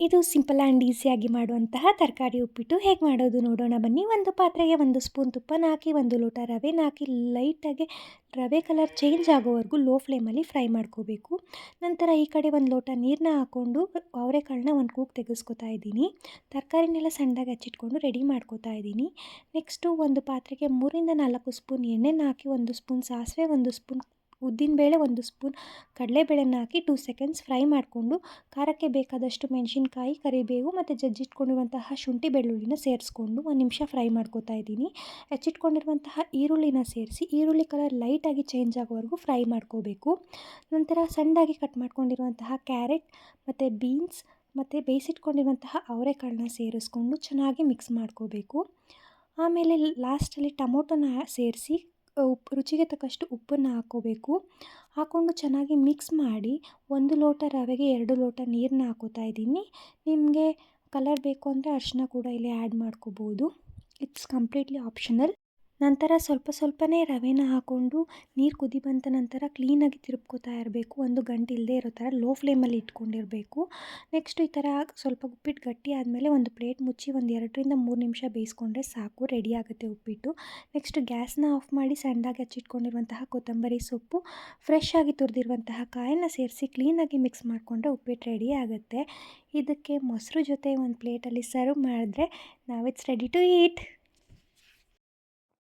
ಇದು simple and ಈಸಿಯಾಗಿ ಮಾಡುವಂತಹ ತರಕಾರಿ ಉಪ್ಪಿಟ್ಟು. ಹೇಗೆ ಮಾಡೋದು ನೋಡೋಣ ಬನ್ನಿ. ಒಂದು ಪಾತ್ರೆಗೆ ಒಂದು ಸ್ಪೂನ್ ತುಪ್ಪನ ಹಾಕಿ, ಒಂದು ಲೋಟ ರವೆನ ಹಾಕಿ, ಲೈಟಾಗಿ ರವೆ ಕಲರ್ ಚೇಂಜ್ ಆಗೋವರೆಗೂ ಲೋ ಫ್ಲೇಮಲ್ಲಿ ಫ್ರೈ ಮಾಡ್ಕೋಬೇಕು. ನಂತರ ಈ ಕಡೆ ಒಂದು ಲೋಟ ನೀರನ್ನ ಹಾಕ್ಕೊಂಡು ಅವರೆಕಾಳನ್ನ ಒಂದು ಕೂಗ್ ತೆಗೆಸ್ಕೊತಾ ಇದ್ದೀನಿ. ತರಕಾರಿನೆಲ್ಲ ಸಣ್ಣದಾಗಿ ಹಚ್ಚಿಟ್ಕೊಂಡು ರೆಡಿ ಮಾಡ್ಕೋತಾ ಇದ್ದೀನಿ. ನೆಕ್ಸ್ಟು ಒಂದು ಪಾತ್ರೆಗೆ ಮೂರಿಂದ ನಾಲ್ಕು ಸ್ಪೂನ್ ಎಣ್ಣೆನ ಹಾಕಿ, ಒಂದು ಸ್ಪೂನ್ ಸಾಸಿವೆ, ಒಂದು ಸ್ಪೂನ್ ಉದ್ದಿನಬೇಳೆ ಒಂದು ಸ್ಪೂನ್, ಕಡಲೆಬೇಳೆನ ಹಾಕಿ ಟೂ ಸೆಕೆಂಡ್ಸ್ ಫ್ರೈ ಮಾಡಿಕೊಂಡು, ಖಾರಕ್ಕೆ ಬೇಕಾದಷ್ಟು ಮೆಣಸಿನ್ಕಾಯಿ, ಕರಿಬೇವು ಮತ್ತು ಜಜ್ಜಿಟ್ಕೊಂಡಿರುವಂತಹ ಶುಂಠಿ ಬೆಳ್ಳುಳ್ಳಿನ ಸೇರಿಸ್ಕೊಂಡು ಒಂದು ನಿಮಿಷ ಫ್ರೈ ಮಾಡ್ಕೋತಾ ಇದ್ದೀನಿ. ಹೆಚ್ಚಿಟ್ಕೊಂಡಿರುವಂತಹ ಈರುಳ್ಳಿನ ಸೇರಿಸಿ, ಈರುಳ್ಳಿ ಕಲರ್ ಲೈಟಾಗಿ ಚೇಂಜ್ ಆಗೋವರೆಗೂ ಫ್ರೈ ಮಾಡ್ಕೋಬೇಕು. ನಂತರ ಸಣ್ಣದಾಗಿ ಕಟ್ ಮಾಡ್ಕೊಂಡಿರುವಂತಹ ಕ್ಯಾರೆಟ್ ಮತ್ತು ಬೀನ್ಸ್ ಮತ್ತು ಬೇಯಿಸಿಟ್ಕೊಂಡಿರುವಂತಹ ಅವರೆಕಾಳನ್ನ ಸೇರಿಸ್ಕೊಂಡು ಚೆನ್ನಾಗಿ ಮಿಕ್ಸ್ ಮಾಡ್ಕೋಬೇಕು. ಆಮೇಲೆ ಲಾಸ್ಟಲ್ಲಿ ಟೊಮೊಟೊನ ಸೇರಿಸಿ ಉಪ್ಪು ರುಚಿಗೆ ತಕ್ಕಷ್ಟು ಉಪ್ಪನ್ನು ಹಾಕ್ಕೋಬೇಕು ಹಾಕ್ಕೊಂಡು ಚೆನ್ನಾಗಿ ಮಿಕ್ಸ್ ಮಾಡಿ ಒಂದು ಲೋಟ ರವೆಗೆ ಎರಡು ಲೋಟ ನೀರನ್ನ ಹಾಕೋತಾ ಇದ್ದೀನಿ. ನಿಮಗೆ ಕಲರ್ ಬೇಕು ಅಂದರೆ ಅರಿಶಿನ ಕೂಡ ಇಲ್ಲಿ ಆ್ಯಡ್ ಮಾಡ್ಕೋಬೋದು. ಇಟ್ಸ್ ಕಂಪ್ಲೀಟ್ಲಿ ಆಪ್ಷನಲ್ ನಂತರ ಸ್ವಲ್ಪ ಸ್ವಲ್ಪನೇ ರವೆನ ಹಾಕ್ಕೊಂಡು ನೀರು ಕುದಿ ಬಂತ ನಂತರ ಕ್ಲೀನಾಗಿ ತಿರುಪ್ಕೋತಾ ಇರಬೇಕು. ಒಂದು ಗಂಟು ಇಲ್ಲದೆ ಇರೋ ಥರ ಲೋ ಫ್ಲೇಮಲ್ಲಿ ಇಟ್ಕೊಂಡಿರಬೇಕು. ನೆಕ್ಸ್ಟ್ ಈ ಥರ ಸ್ವಲ್ಪ ಉಪ್ಪಿಟ್ಟು ಗಟ್ಟಿ ಆದಮೇಲೆ ಒಂದು ಪ್ಲೇಟ್ ಮುಚ್ಚಿ ಒಂದು ಎರಡರಿಂದ ಮೂರು ನಿಮಿಷ ಬೇಯಿಸ್ಕೊಂಡ್ರೆ ಸಾಕು ರೆಡಿ ಆಗುತ್ತೆ ಉಪ್ಪಿಟ್ಟು. ನೆಕ್ಸ್ಟ್ ಗ್ಯಾಸ್ನ ಆಫ್ ಮಾಡಿ ಸಣ್ಣದಾಗಿ ಹಚ್ಚಿಟ್ಕೊಂಡಿರುವಂತಹ ಕೊತ್ತಂಬರಿ ಸೊಪ್ಪು ಫ್ರೆಶ್ ಆಗಿ ತುರಿದಿರುವಂತಹ ಕಾಯನ್ನ ಸೇರಿಸಿ ಕ್ಲೀನಾಗಿ ಮಿಕ್ಸ್ ಮಾಡಿಕೊಂಡ್ರೆ ಉಪ್ಪಿಟ್ಟು ರೆಡಿ ಆಗುತ್ತೆ. ಇದಕ್ಕೆ ಮೊಸರು ಜೊತೆ ಒಂದು ಪ್ಲೇಟಲ್ಲಿ ಸರ್ವ್ ಮಾಡಿದ್ರೆ ನಾವು ಇಟ್ಸ್ ರೆಡಿ ಟು ಈಟ್